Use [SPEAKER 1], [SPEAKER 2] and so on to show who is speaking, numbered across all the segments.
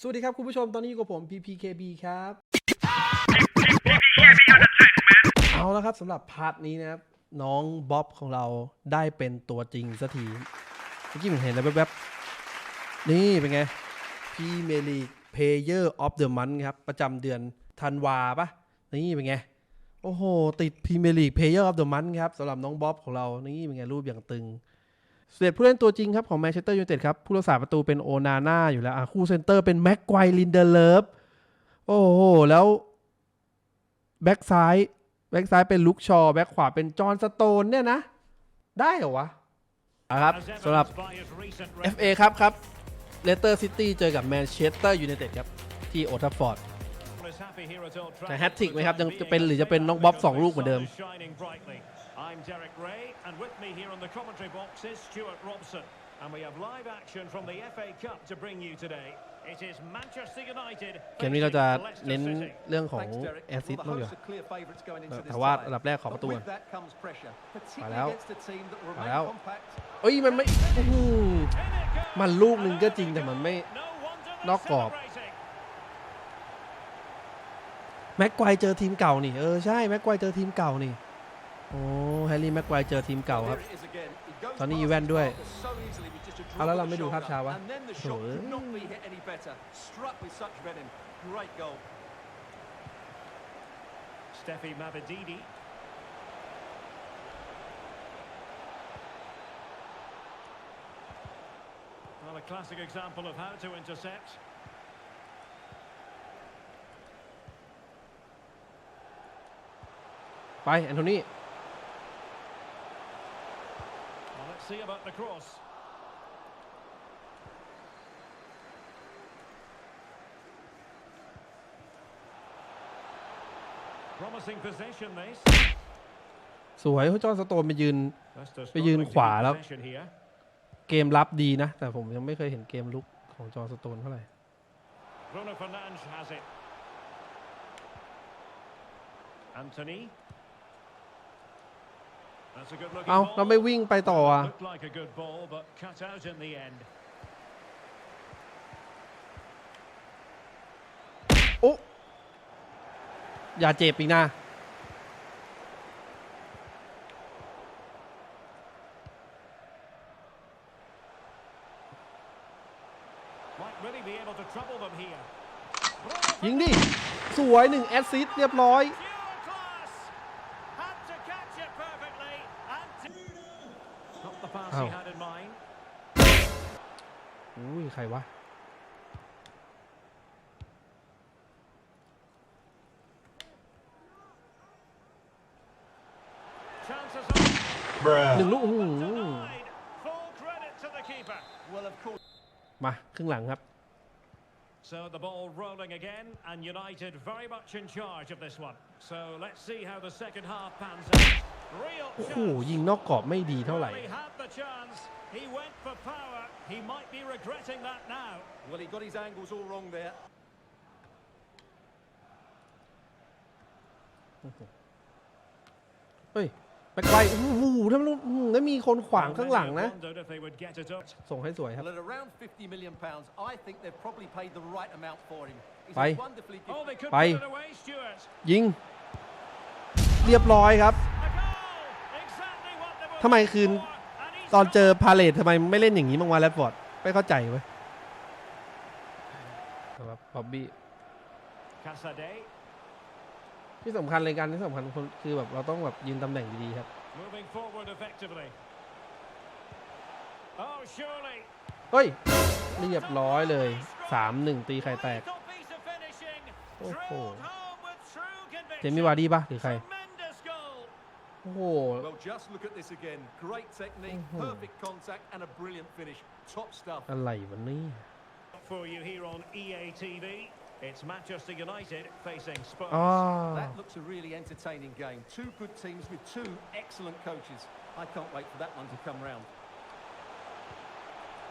[SPEAKER 1] สวัสดีครับคุณผู้ชมตอนนี้อยู่กับผม PPKB ครับ เอาล้วครับสำหรับพาร์ทนี้นะครับ น้องบ๊อบของเราได้เป็นตัวจริงสักทีเมื่อกี้ผมเห็นแล้วแวบๆ นี่เป็นไงพีเมลีเพเยอร์ออฟเดอะมันครับ ประจำเดือนธันวาปะนี่เป็นไง โอ้โห ติดพีเมลีกเพเยอร์ออฟเดอะมันครับสำหรับน้องบ๊อบของเรานี่เป็นไงรูปอย่างตึง เสด็จผู้เล่นตัวจริงครับของแมนเชสเตอร์ยูไนเต็ดครับ ผู้รักษาประตูเป็นโอนาน่าอยู่แล้วคู่เซนเตอร์เป็นแม็กไกวลินเดเลฟโอ้โห แล้วแบ็กซ้าย แบ็กซ้ายเป็นลุกชอ แบ็กขวาเป็นจอห์นสโตนเนี่ยนะ ได้เหรอวะอะครับสำหรับ FA ครับครับเลสเตอร์ซิตี้เจอกับแมนเชสเตอร์ยูไนเต็ดครับ ที่โอทัฟฟอร์ด
[SPEAKER 2] จะแฮตทริกไหมครับ ยังจะเป็นหรือจะเป็นน้องบ๊อบสองลูกเหมือนเดิม I'm Derek Ray, and with me here on the commentary box is Stuart Robson. And we have live action from the FA Cup to bring you today. It is Manchester United
[SPEAKER 1] เกมนี้เราจะ
[SPEAKER 2] facing
[SPEAKER 1] เน้น
[SPEAKER 2] Leicester City.
[SPEAKER 1] เรื่องของ
[SPEAKER 3] Thanks, Derek.
[SPEAKER 1] แอสซิส
[SPEAKER 3] Well,
[SPEAKER 1] ต์
[SPEAKER 3] the
[SPEAKER 1] มากกว่า
[SPEAKER 3] hosts are clear favourites going into
[SPEAKER 1] เออ
[SPEAKER 3] this
[SPEAKER 1] แต่ว่า
[SPEAKER 3] tie.
[SPEAKER 1] อันดับแรกขอประตู
[SPEAKER 3] But
[SPEAKER 1] ก่อน
[SPEAKER 3] with that comes pressure,
[SPEAKER 1] มา
[SPEAKER 3] particularly
[SPEAKER 1] แล้ว
[SPEAKER 3] against a team that will
[SPEAKER 1] มา
[SPEAKER 3] remain
[SPEAKER 1] แล้ว
[SPEAKER 3] compact.
[SPEAKER 1] เอ้ยมันไม่อื้อหือมันลูกหนึ่งก็จริงแต่มันไม่
[SPEAKER 2] No wonder
[SPEAKER 1] นอกกรอบ
[SPEAKER 2] they're celebrating.
[SPEAKER 1] แม็กไกวเจอทีมเก่านี่เออใช่แม็กไกวเจอทีมเก่านี่ โอ้แฮร์รี่แม็กไกวเจอทีมเก่าครับ
[SPEAKER 3] There it is again. He goes
[SPEAKER 1] ตอนนี้
[SPEAKER 3] past
[SPEAKER 1] อีแวน
[SPEAKER 3] his
[SPEAKER 1] ด้วย
[SPEAKER 3] marker so easily with just a
[SPEAKER 1] เอา
[SPEAKER 3] drop
[SPEAKER 1] แล้ว
[SPEAKER 3] of
[SPEAKER 1] เรา
[SPEAKER 3] the
[SPEAKER 1] ไม่ดู
[SPEAKER 3] shoulder.
[SPEAKER 1] ภาพช้าวะ
[SPEAKER 3] And then the
[SPEAKER 1] โถ่
[SPEAKER 3] shot
[SPEAKER 1] เอ้ย
[SPEAKER 3] could not be hit any better. Struck with such venom. Great goal.
[SPEAKER 2] Steffi Mavididi. Well, a classic example of how to intercept.
[SPEAKER 1] ไปแอนโทนี
[SPEAKER 2] Well, let's see about the cross. Promising possession this.
[SPEAKER 1] สวยจอห์นสโตนไปยืน
[SPEAKER 2] Leicester
[SPEAKER 1] ไปยืน
[SPEAKER 2] struggling to
[SPEAKER 1] ขวา
[SPEAKER 2] keep
[SPEAKER 1] แล้ว
[SPEAKER 2] possession here.
[SPEAKER 1] เกมรับดีนะ แต่ผมยังไม่เคยเห็นเกมลุกของจอห์นสโตนเท่าไหร่
[SPEAKER 2] Bruno Fernandes has it. Anthony. That's a good looking
[SPEAKER 1] เอ้า
[SPEAKER 2] ball.
[SPEAKER 1] เราไม่วิ่งไปต่ออะ
[SPEAKER 2] Looked like a good ball, but cut out in the end.
[SPEAKER 1] โอ้อย่าเจ็บอีกนะ
[SPEAKER 2] Might really be able to trouble them here.
[SPEAKER 1] ยิงดิ สวยหนึ่งแอสซิสต์เรียบร้อย
[SPEAKER 2] Pure class. Had to catch it perfectly. And to... Not the pass he
[SPEAKER 1] Ow.
[SPEAKER 2] had in mind.
[SPEAKER 1] อุ้ยใครวะ
[SPEAKER 2] Chances
[SPEAKER 1] หนึ่งลูกอื้อหือ
[SPEAKER 2] are denied. Full credit to the keeper.
[SPEAKER 3] Well, of course.
[SPEAKER 1] มาครึ่งหลังครับ
[SPEAKER 2] So the ball rolling again, and United very much in charge of this one. So let's see how the second half pans out. Real
[SPEAKER 1] โอ้โห
[SPEAKER 2] chance.
[SPEAKER 1] ยิงนอกกรอบไม่ดีเท่าไหร่
[SPEAKER 2] Well, he had the chance. He went for power. He might be regretting that now.
[SPEAKER 3] Well, he got his angles all wrong there.
[SPEAKER 1] เฮ้ยไปไกลโอ้โหถ้ามันอื้อหือแล้วมีคนขวางข้างหลังนะ
[SPEAKER 2] Wondered if they would get it up.
[SPEAKER 1] ส่งให้สวยครับ
[SPEAKER 3] Well, at around 50 million pounds, I think they've probably paid the right amount for him. He's
[SPEAKER 1] Bye.
[SPEAKER 3] a wonderfully
[SPEAKER 2] Oh,
[SPEAKER 3] gifted
[SPEAKER 2] they could
[SPEAKER 1] Bye.
[SPEAKER 2] put it away, Stuart.
[SPEAKER 1] ยิง เรียบร้อยครับ
[SPEAKER 2] A goal. Exactly what they were
[SPEAKER 1] ทำไม
[SPEAKER 2] looking
[SPEAKER 1] คืน
[SPEAKER 2] for. And he's
[SPEAKER 1] ตอนเจอพาเลททำไมไม่เล่นอย่างนี้บ้างวะแรดฟอร์ดไม่เข้าใจเว้ยครับบ๊อบบี้
[SPEAKER 2] Casade
[SPEAKER 1] ที่สำคัญเลยการที่สำคัญคนคือแบบเราต้องแบบยืนตำแหน่งดีๆครับ
[SPEAKER 2] moving forward effectively. Oh, surely.
[SPEAKER 1] เฮ้ยเรียบร้อยเลย 3-1 ตีไข่แตก
[SPEAKER 2] Lethal piece of finishing.
[SPEAKER 1] Oh,
[SPEAKER 2] Drilled
[SPEAKER 1] oh.
[SPEAKER 2] home with true
[SPEAKER 1] เจมี่
[SPEAKER 2] conviction.
[SPEAKER 1] วาร์ดี้ปะหรือใคร
[SPEAKER 2] Tremendous goal.
[SPEAKER 1] โอ้โห
[SPEAKER 3] Well, just look at this again. Great technique,
[SPEAKER 1] Mhm.
[SPEAKER 3] perfect contact, and a brilliant finish. Top stuff.
[SPEAKER 1] อะไรวะนี่
[SPEAKER 2] For you here on EA TV, it's Manchester United facing Spurs.
[SPEAKER 1] อ๋อ
[SPEAKER 3] That looks a really entertaining game. Two good teams with two excellent coaches. I can't wait for that one to come round.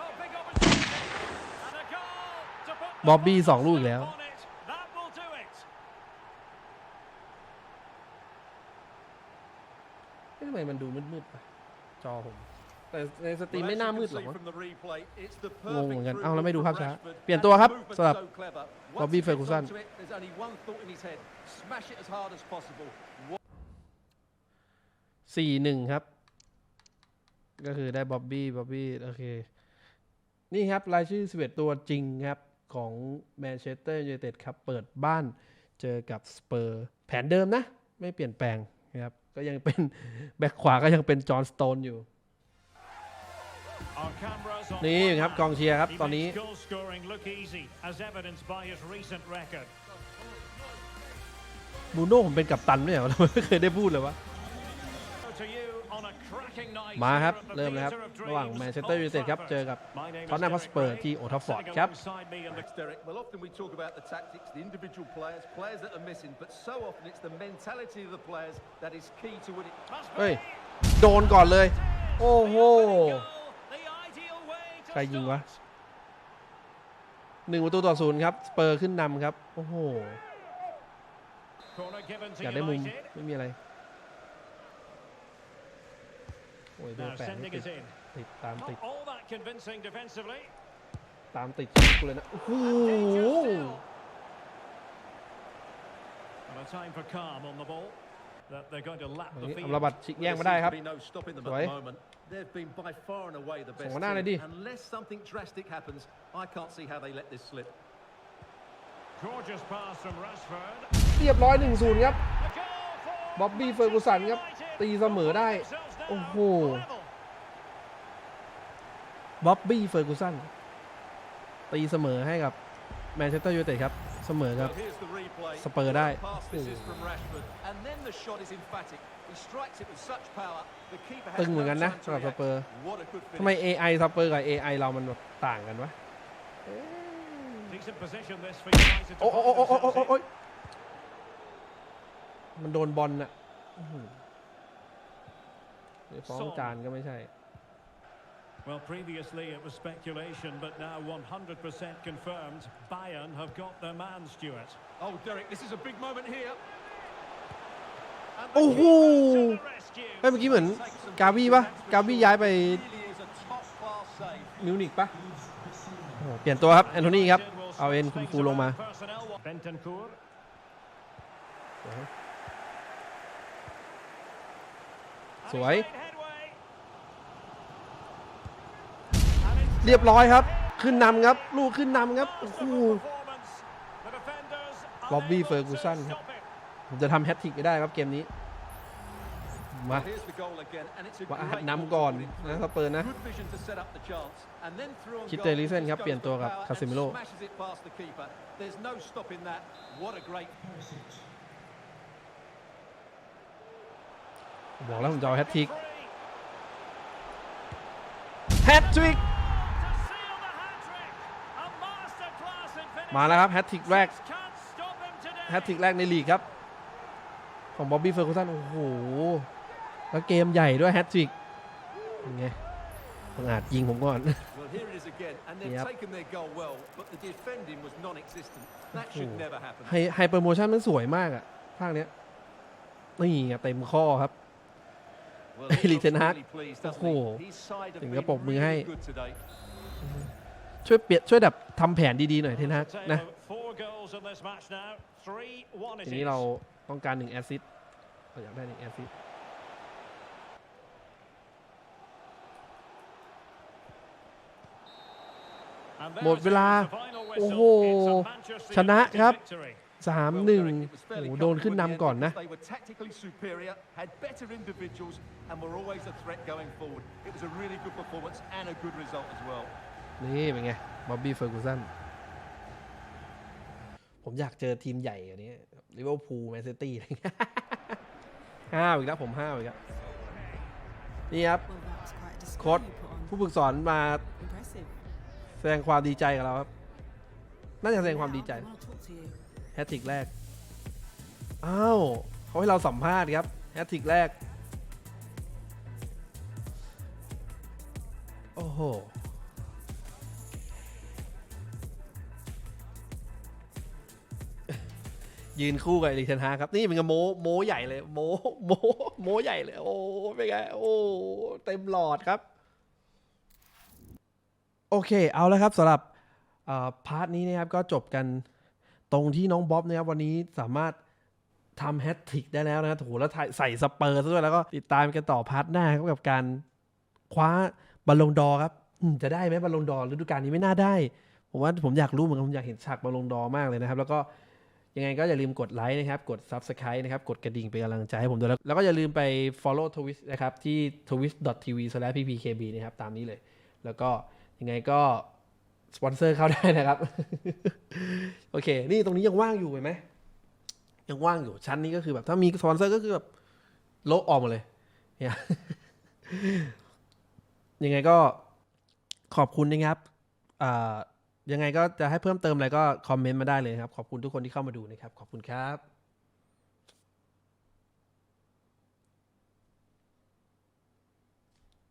[SPEAKER 2] Oh, big opportunity. And a goal to put the
[SPEAKER 1] บ๊อบบี้
[SPEAKER 2] full
[SPEAKER 1] สองลูกอีกแล้ว
[SPEAKER 2] stop on
[SPEAKER 1] ทำไมมันดูมืดๆปะจอผมแต่ในสตรีมไม่น่ามืดหรอกมั้ง
[SPEAKER 3] From the replay, it's the
[SPEAKER 1] งงเหมือนกัน
[SPEAKER 3] perfect
[SPEAKER 1] เอ้าแล้วไม่ดูภาพช้า
[SPEAKER 3] through
[SPEAKER 1] เปลี่ยนตัวครับ
[SPEAKER 3] Movement
[SPEAKER 1] สำหรับ
[SPEAKER 3] so clever. Once
[SPEAKER 1] Bobby
[SPEAKER 3] he gets
[SPEAKER 1] Ferguson
[SPEAKER 3] onto it, There's only one thought in his head. Smash it as hard as possible.
[SPEAKER 1] สี่หนึ่งครับ ก็คือได้บ๊อบบี้บ๊อบบี้โอเค นี่ครับ รายชื่อ 11 ตัวจริงครับ ของแมนเชสเตอร์ยูไนเต็ดครับ เปิดบ้านเจอกับสเปอร์ แผนเดิมนะ ไม่เปลี่ยนแปลงนะครับ ก็ยังเป็นแบ็คขวาก็ยังเป็นจอห์นสโตนอยู่
[SPEAKER 2] Our cameras on
[SPEAKER 1] นี่
[SPEAKER 2] one
[SPEAKER 1] ครับ
[SPEAKER 2] man.
[SPEAKER 1] กองเชียร์ครับ
[SPEAKER 2] He
[SPEAKER 1] ตอนนี้
[SPEAKER 2] makes goal scoring look easy, as evidenced by his recent record.
[SPEAKER 1] บูโน่ผมเป็นกัปตันด้วยเหรอทำไมไม่เคยได้พูดเลยวะ
[SPEAKER 2] To you on a cracking night
[SPEAKER 1] มาครับ
[SPEAKER 2] here at the
[SPEAKER 1] เริ่มเลยครับ
[SPEAKER 2] Theatre of
[SPEAKER 1] ระหว่าง
[SPEAKER 2] Dreams,
[SPEAKER 1] แมนเชสเตอร์ยูไนเต็ดครับ
[SPEAKER 2] Old
[SPEAKER 1] เจอกับ
[SPEAKER 2] Trafford. My name is
[SPEAKER 1] ท็อตแนม
[SPEAKER 2] Derek
[SPEAKER 1] ฮอสเปอร์
[SPEAKER 2] Ray,
[SPEAKER 1] ที่โอทัฟฟอร์ด
[SPEAKER 2] sitting
[SPEAKER 1] ครับ
[SPEAKER 2] alongside me in the
[SPEAKER 3] Thanks, Derek. Well, often we talk about the tactics, the individual players, players that are missing, but so often it's the mentality of the players that is key to winning.
[SPEAKER 2] Must
[SPEAKER 1] เฮ้ย
[SPEAKER 2] be.
[SPEAKER 1] โดนก่อนเลย โอ้โห
[SPEAKER 2] The ideal way to
[SPEAKER 1] ใครยิงวะ
[SPEAKER 2] start.
[SPEAKER 1] หนึ่งประตูต่อศูนย์ครับ สเปอร์ขึ้นนำครับ โอ้โห
[SPEAKER 2] Corner given to
[SPEAKER 1] อยากได้มุม
[SPEAKER 2] United.
[SPEAKER 1] ไม่มีอะไร โอ้ยเบอ
[SPEAKER 2] Now
[SPEAKER 1] ร์แปดไม่
[SPEAKER 2] sending
[SPEAKER 1] ติด
[SPEAKER 2] it in.
[SPEAKER 1] ติดตามติด
[SPEAKER 2] Not all that convincing defensively.
[SPEAKER 1] ตามติดชีวิตกูเลยนะโอ้โห
[SPEAKER 2] Dangerous still. And a time for calm on the ball. That they're going to lap
[SPEAKER 1] อัน
[SPEAKER 2] the
[SPEAKER 1] นี้
[SPEAKER 2] field.
[SPEAKER 1] อัมราบัตชิกแย่ง
[SPEAKER 3] There
[SPEAKER 1] มาได้
[SPEAKER 3] seems
[SPEAKER 1] ครับ
[SPEAKER 3] to be no stopping them at
[SPEAKER 1] สวย
[SPEAKER 3] the moment. They've been by far and away the best
[SPEAKER 1] ส่งมาหน้าหน่อยดิ
[SPEAKER 3] team. Unless something drastic happens, I can't see how they let this slip.
[SPEAKER 2] Gorgeous pass from Rashford.
[SPEAKER 1] เรียบร้อยหนึ่งศูนย์ครับ
[SPEAKER 2] A goal for
[SPEAKER 1] บ๊อบบี้เฟอร์กูสันครับ
[SPEAKER 2] Manchester United.
[SPEAKER 1] ตีเสมอได้
[SPEAKER 2] Themselves now
[SPEAKER 1] โอ้โห
[SPEAKER 2] level.
[SPEAKER 1] บ๊อบบี้เฟอร์กูสันตีเสมอให้กับแมนเชสเตอร์ยูไนเต็ดครับ เสมอครับ
[SPEAKER 3] Well, here's the replay.
[SPEAKER 1] สเปอร์ได้
[SPEAKER 3] What a pass this is from Rashford. And then the shot is emphatic. He strikes it with such power. The keeper
[SPEAKER 1] ตึ
[SPEAKER 3] has
[SPEAKER 1] งเหมือน
[SPEAKER 3] no
[SPEAKER 1] กันนะ
[SPEAKER 3] time to
[SPEAKER 1] สำหรับส
[SPEAKER 3] react.
[SPEAKER 1] เปอร์
[SPEAKER 3] What a good
[SPEAKER 1] ทำไม
[SPEAKER 3] finish.
[SPEAKER 1] AI สเปอร์กับ AI เรามันแบบต่างกันวะ
[SPEAKER 2] Decent position this for United to
[SPEAKER 1] โอ้โอ้
[SPEAKER 2] find
[SPEAKER 1] โอ้โอ้โอ้
[SPEAKER 2] themselves
[SPEAKER 1] โอ้
[SPEAKER 2] in.
[SPEAKER 1] โอ้มันโดนบอลน่ะ อื้อหือเดี๋ยวฟ้องจานก็ไม่ใช่
[SPEAKER 2] Well, previously it was speculation, but now 100% confirmed. Bayern have got their man, Stuart.
[SPEAKER 3] Oh, Derek, this is a big moment here.
[SPEAKER 2] And the
[SPEAKER 1] โอ้โห
[SPEAKER 2] keeper to the rescue.
[SPEAKER 1] เฮ้ยเมื่อกี้เหมือนกาวี่ปะกาวี่ย้ายไป
[SPEAKER 3] Really is a top-class save.
[SPEAKER 1] มิวนิกปะโอ้โหเปลี่ยนตัวครับแอนโทนีครับ เอาเอ็นคุณครูลงมา สวย
[SPEAKER 2] And he's made headway. And it's
[SPEAKER 1] เรียบร้อยครับ ขึ้นนำครับ ลูกขึ้นนำครับโอ้โห
[SPEAKER 2] masterful performance. The defenders
[SPEAKER 1] Robbie
[SPEAKER 2] unable to
[SPEAKER 1] Ferguson ครับ
[SPEAKER 2] stop it.
[SPEAKER 1] ผมจะทำแฮตทริกให้ได้ครับเกมนี้ มา
[SPEAKER 3] Here's the goal again, and it's a
[SPEAKER 1] ว่า
[SPEAKER 3] great
[SPEAKER 1] นำก่อน
[SPEAKER 3] ball to put in
[SPEAKER 1] นะ
[SPEAKER 3] front.
[SPEAKER 1] สเปอร์นะ
[SPEAKER 3] Good vision to set up the chance, and then through on
[SPEAKER 1] คิด
[SPEAKER 3] goal,
[SPEAKER 1] เจอริเซน
[SPEAKER 3] just
[SPEAKER 1] ครับ
[SPEAKER 3] goes
[SPEAKER 1] เปลี่ยนตัว
[SPEAKER 3] for
[SPEAKER 1] กับ
[SPEAKER 3] power
[SPEAKER 1] คาซิมิโล
[SPEAKER 3] and smashes it past the keeper. There's no stopping that. What a great
[SPEAKER 1] บอกแล้วผมจะเอาแฮตทริก
[SPEAKER 2] Free.
[SPEAKER 1] แฮตทริก
[SPEAKER 2] To seal the hat-trick. A masterclass in finishing.
[SPEAKER 1] มาแล้วครับแฮตทริกแรก
[SPEAKER 2] Can't stop him today.
[SPEAKER 1] แฮตทริกแรกในลีกครับ ของบ๊อบบี้เฟอร์กูสันโอ้โห แล้วเกมใหญ่ด้วยแฮตทริกเป็นไงบังอาจยิงผมก่อน
[SPEAKER 3] Well, here it is again, and they've
[SPEAKER 1] Yep.
[SPEAKER 3] taken their goal well, but the defending was non-existent. That should
[SPEAKER 1] Oh.
[SPEAKER 3] never happen.
[SPEAKER 1] ไฮไฮเปอร์โมชั่นมันสวยมากอะภาคเนี้ยนี่ไงเต็มข้อครับ
[SPEAKER 3] Well,
[SPEAKER 1] Hey,
[SPEAKER 3] he looks
[SPEAKER 1] Ten Hag.
[SPEAKER 3] really pleased, doesn't
[SPEAKER 1] Oh.
[SPEAKER 3] he? His side have
[SPEAKER 1] ถึง
[SPEAKER 3] been
[SPEAKER 1] กับปรบมือให้
[SPEAKER 3] really good today.
[SPEAKER 1] ช่วยเปลี่ยนช่วยแบบทำแผนดีๆหน่อยเทนฮัก
[SPEAKER 2] It's a tale
[SPEAKER 1] นะ
[SPEAKER 2] of Four goals in this match now. 3-1 it
[SPEAKER 1] ทีนี้
[SPEAKER 2] is.
[SPEAKER 1] เราต้องการหนึ่งแอสซิสเราอยากได้หนึ่งแอสซิส
[SPEAKER 2] And there
[SPEAKER 1] หมดเวลา
[SPEAKER 2] sounds the final
[SPEAKER 1] โอ้
[SPEAKER 2] whistle.
[SPEAKER 1] โห
[SPEAKER 2] It's a Manchester
[SPEAKER 1] ชนะครับ
[SPEAKER 2] United victory.
[SPEAKER 1] สาม
[SPEAKER 3] Well,
[SPEAKER 1] หนึ่ง
[SPEAKER 3] Derek, it was
[SPEAKER 1] โอ้
[SPEAKER 3] fairly
[SPEAKER 1] โหโดนขึ้น
[SPEAKER 3] comfortable in the
[SPEAKER 1] นำก่อน
[SPEAKER 3] end
[SPEAKER 1] นะ
[SPEAKER 3] because They were tactically superior, had better individuals, and were always a threat going forward. It was a really good performance and a good result as well.
[SPEAKER 1] นี่เป็นไงบ๊อบบี้เฟอร์กูสันผมอยากเจอทีมใหญ่กว่านี้ลิเวอร์พูลแมนซิตี้อะไรเงี้ยห้าวอีกแล้วผมห้าวอีกแล้วนี่ครับ
[SPEAKER 4] Well, that was quite a display
[SPEAKER 1] โค้ช
[SPEAKER 4] you put on.
[SPEAKER 1] ผู้ฝึกสอนมา
[SPEAKER 4] Impressive.
[SPEAKER 1] แสดงความดีใจกับเราครับ น่าจะแสดงความดีใจ แฮตทริกแรก อ้าวเขาให้เราสัมภาษณ์ครับแฮตทริกแรก โอ้โห ยืนคู่กับเอริกเทนฮาครับ นี่เป็นกระโมโมใหญ่เลย โมโมโมใหญ่เลย โอ้เป็นไงโอ้เต็มหลอดครับ โอเค เอาแล้วครับสำหรับพาร์ทนี้นะครับก็จบกัน ตรงที่น้องบ๊อบนะครับวันนี้สามารถทำแฮตทริกได้แล้วนะโหแล้วใส่สเปอร์ซะด้วยแล้วก็ติดตามกันต่อพาร์ทหน้าครับกับการคว้าบอลลงดอครับจะได้ไหมบอลลงดอฤดูกาลนี้ไม่น่าได้ ผมว่าผมอยากรู้เหมือนกันผมอยากเห็นฉากบอลลงดอมากเลยนะครับ แล้วก็ยังไงก็อย่าลืมกดไลค์นะครับ กด Subscribe นะครับ กดกระดิ่งเป็นกำลังใจให้ผมด้วยแล้ว แล้วก็อย่าลืมไป follow twist นะครับ ที่ twist.tv/ppkb นะครับ ตามนี้เลย แล้วก็ยังไงก็ สปอนเซอร์เข้าได้นะครับ โอเค นี่ตรงนี้ยังว่างอยู่เห็นไหมยังว่างอยู่ชั้นนี้ก็คือแบบถ้ามีสปอนเซอร์ก็คือแบบโละออกมาเลยเนี่ยยังไงก็ขอบคุณนะครับอ่ายังไงก็จะให้เพิ่มเติมอะไรก็คอมเมนต์มาได้เลยครับ ขอบคุณทุกคนที่เข้ามาดูนะครับ ขอบคุณครับ